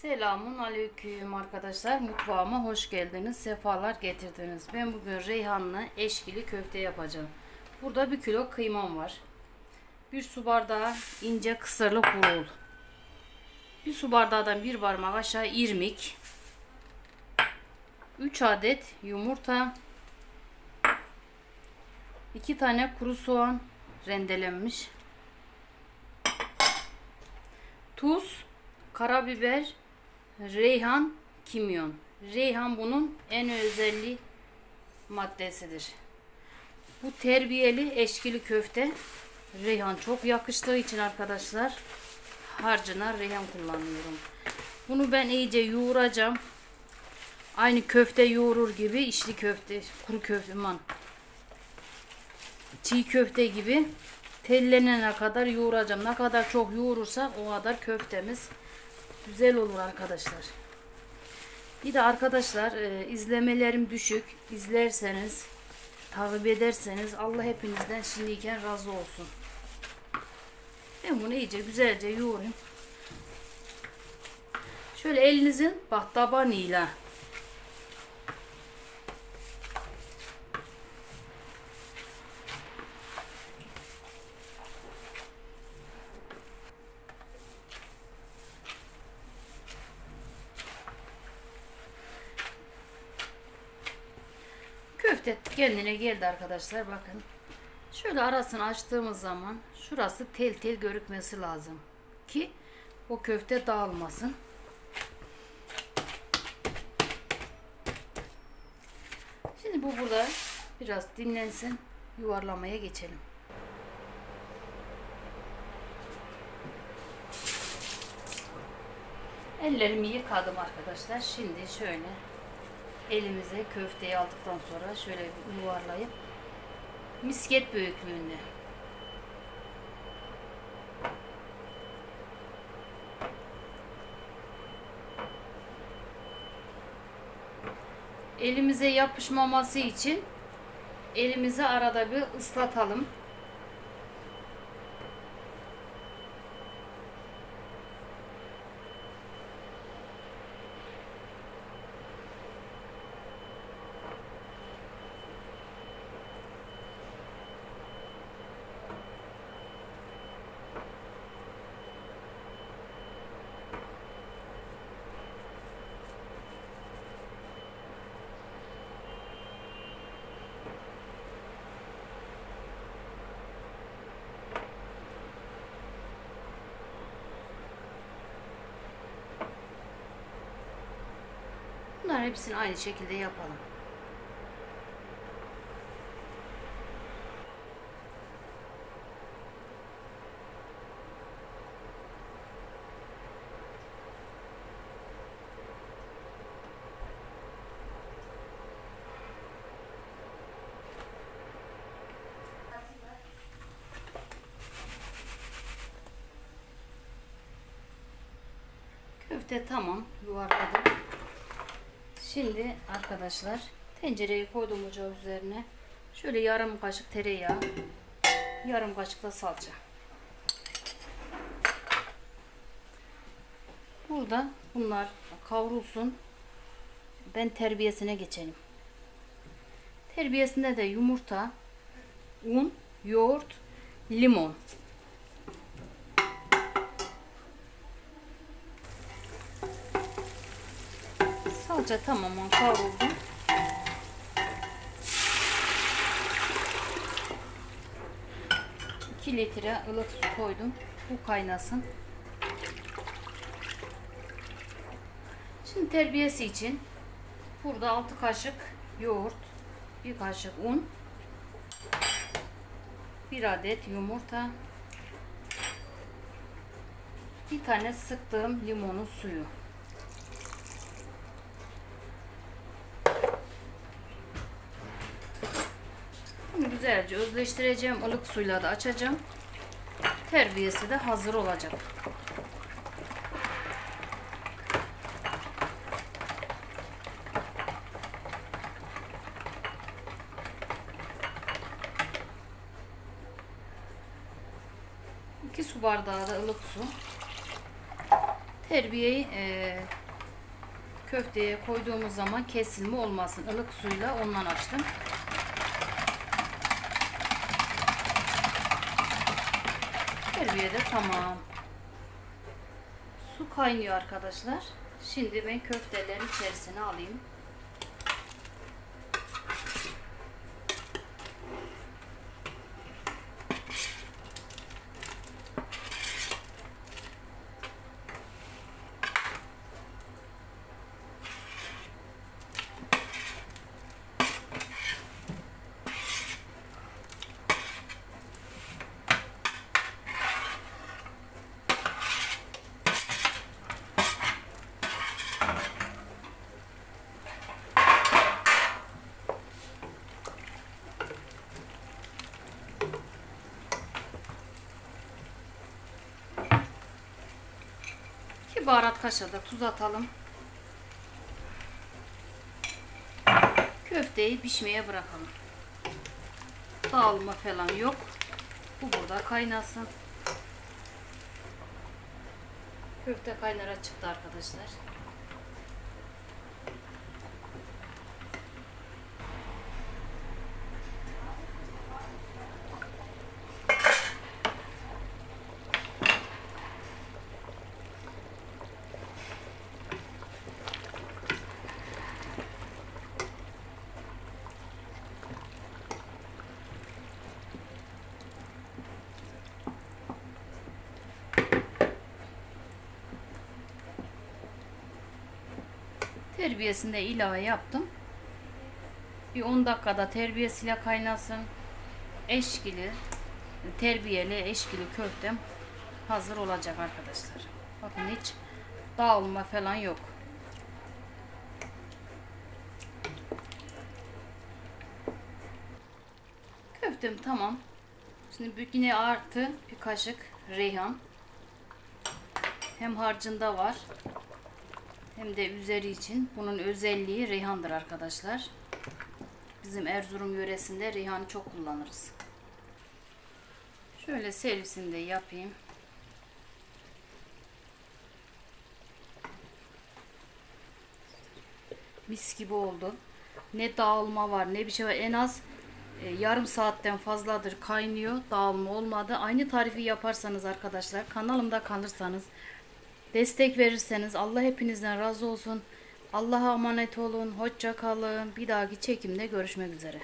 Selamun aleyküm arkadaşlar. Mutfağıma hoş geldiniz. Sefalar getirdiniz. Ben bugün reyhanlı eşkili köfte yapacağım. Burada bir kilo kıymam var. Bir su bardağı ince kısırlı burul. Bir su bardağından bir parmak aşağı irmik. 3 adet yumurta. 2 tane kuru soğan rendelenmiş. Tuz, karabiber, reyhan, kimyon. Reyhan bunun en özelli maddesidir. Bu terbiyeli eşkili köfte reyhan çok yakıştığı için arkadaşlar harcına reyhan kullanıyorum. Bunu ben iyice yoğuracağım. Aynı köfte yoğurur gibi içli köfte, kuru köfte, man, çiğ köfte gibi tellenene kadar yoğuracağım. Ne kadar çok yoğurursak o kadar köftemiz güzel olur arkadaşlar. Bir de arkadaşlar e, izlemelerim düşük. İzlerseniz, takip ederseniz Allah hepinizden şimdiyken razı olsun. Ben bunu iyice güzelce yoğurayım. Şöyle elinizin bak tabanıyla Köfte kendine geldi arkadaşlar bakın. Şöyle arasını açtığımız zaman şurası tel tel görükmesi lazım. Ki o köfte dağılmasın. Şimdi bu burada biraz dinlensin. Yuvarlamaya geçelim. Ellerimi yıkadım arkadaşlar. Şimdi şöyle elimize köfteyi aldıktan sonra şöyle yuvarlayıp misket büyüklüğünde elimize yapışmaması için elimizi arada bir ıslatalım. Bunların hepsini aynı şekilde yapalım. Köfte tamam yuvarladım. Şimdi arkadaşlar tencereyi koydum ocağın üzerine. Şöyle yarım kaşık tereyağı, yarım kaşık da salça. Burada bunlar kavrulsun. Ben terbiyesine geçelim. Terbiyesinde de yumurta, un, yoğurt, limon. Salça tamamen kavruldu. İki litre ılık su koydum. Bu kaynasın. Şimdi terbiyesi için burada 6 kaşık yoğurt, bir kaşık un, bir adet yumurta, bir tane sıktığım limonun suyu. Bunu güzelce özleştireceğim. ılık suyla da açacağım. Terbiyesi de hazır olacak. İki su bardağı da ılık su. Terbiyeyi e, köfteye koyduğumuz zaman kesilme olmasın. Ilık suyla ondan açtım. Terbiye de tamam. Su kaynıyor arkadaşlar. Şimdi ben köfteleri içerisine alayım. İki baharat kaşığı da tuz atalım. Köfteyi pişmeye bırakalım. Dağılma falan yok. Bu burada kaynasın. Köfte kaynara çıktı arkadaşlar. Terbiyesinde ilave yaptım. Bir 10 dakikada terbiyesiyle kaynasın. Eşkili, terbiyeli eşkili köftem hazır olacak arkadaşlar. Bakın hiç dağılma falan yok. Köftem tamam. Şimdi yine artı bir kaşık reyhan. Hem harcında var hem de üzeri için. Bunun özelliği reyhandır arkadaşlar. Bizim Erzurum yöresinde reyhanı çok kullanırız. Şöyle servisini de yapayım. Mis gibi oldu. Ne dağılma var ne bir şey var. En az e, yarım saatten fazladır kaynıyor. Dağılma olmadı. Aynı tarifi yaparsanız arkadaşlar kanalımda kalırsanız destek verirseniz Allah hepinizden razı olsun. Allah'a emanet olun. Hoşça kalın. Bir dahaki çekimde görüşmek üzere.